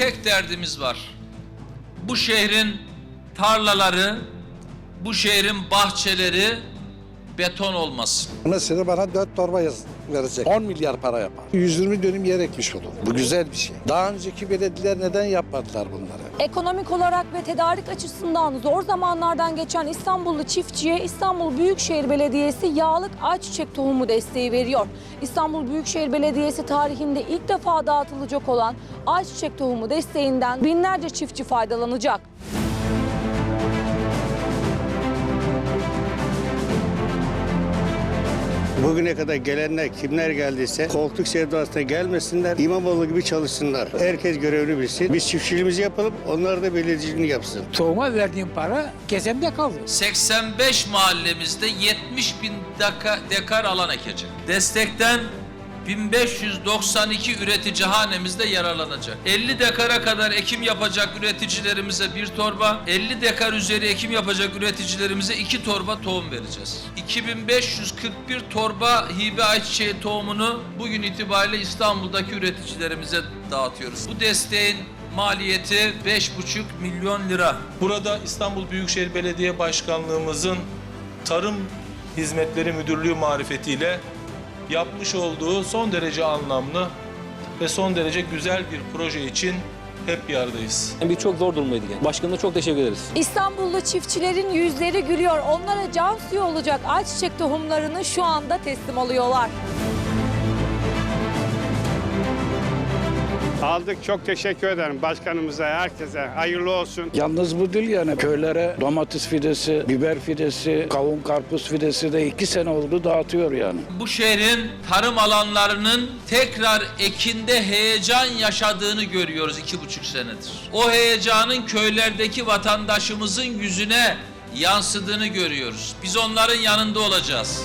tek derdimiz var. Bu şehrin tarlaları, bu şehrin bahçeleri beton olmasın. Mesela bana 4 torba yaz verecek. 10 milyar para yapar. 120 dönüm yer ekmiş olur. Bu güzel bir şey. Daha önceki belediyeler neden yapmadılar bunları? Ekonomik olarak ve tedarik açısından zor zamanlardan geçen İstanbullu çiftçiye İstanbul Büyükşehir Belediyesi yağlık ayçiçek tohumu desteği veriyor. İstanbul Büyükşehir Belediyesi tarihinde ilk defa dağıtılacak olan ayçiçek tohumu desteğinden binlerce çiftçi faydalanacak. Bugüne kadar gelenler kimler geldiyse koltuk sevdasına gelmesinler. İmamoğlu gibi çalışsınlar. Herkes görevini bilsin. Biz çiftçiliğimizi yapalım. Onlar da belediyeciliğini yapsın. Tohuma verdiğim para kesemde kaldı. 85 mahallemizde 70 bin deka, dekar alan ekecek. Destekten 1592 üretici hanemizde yararlanacak. 50 dekara kadar ekim yapacak üreticilerimize bir torba, 50 dekar üzeri ekim yapacak üreticilerimize iki torba tohum vereceğiz. 2541 torba hibe ayçiçeği tohumunu bugün itibariyle İstanbul'daki üreticilerimize dağıtıyoruz. Bu desteğin maliyeti 5,5 milyon lira. Burada İstanbul Büyükşehir Belediye Başkanlığımızın Tarım Hizmetleri Müdürlüğü marifetiyle yapmış olduğu son derece anlamlı ve son derece güzel bir proje için hep bir aradayız. Biz çok zor durumdaydık yani. Başkanına çok teşekkür ederiz. İstanbullu çiftçilerin yüzleri gülüyor. Onlara can suyu olacak ayçiçek tohumlarını şu anda teslim alıyorlar. Aldık çok teşekkür ederim başkanımıza, herkese. Hayırlı olsun. Yalnız bu değil yani köylere domates fidesi, biber fidesi, kavun karpuz fidesi de iki sene oldu dağıtıyor yani. bu şehrin tarım alanlarının tekrar ekinde heyecan yaşadığını görüyoruz iki buçuk senedir. O heyecanın köylerdeki vatandaşımızın yüzüne yansıdığını görüyoruz. Biz onların yanında olacağız.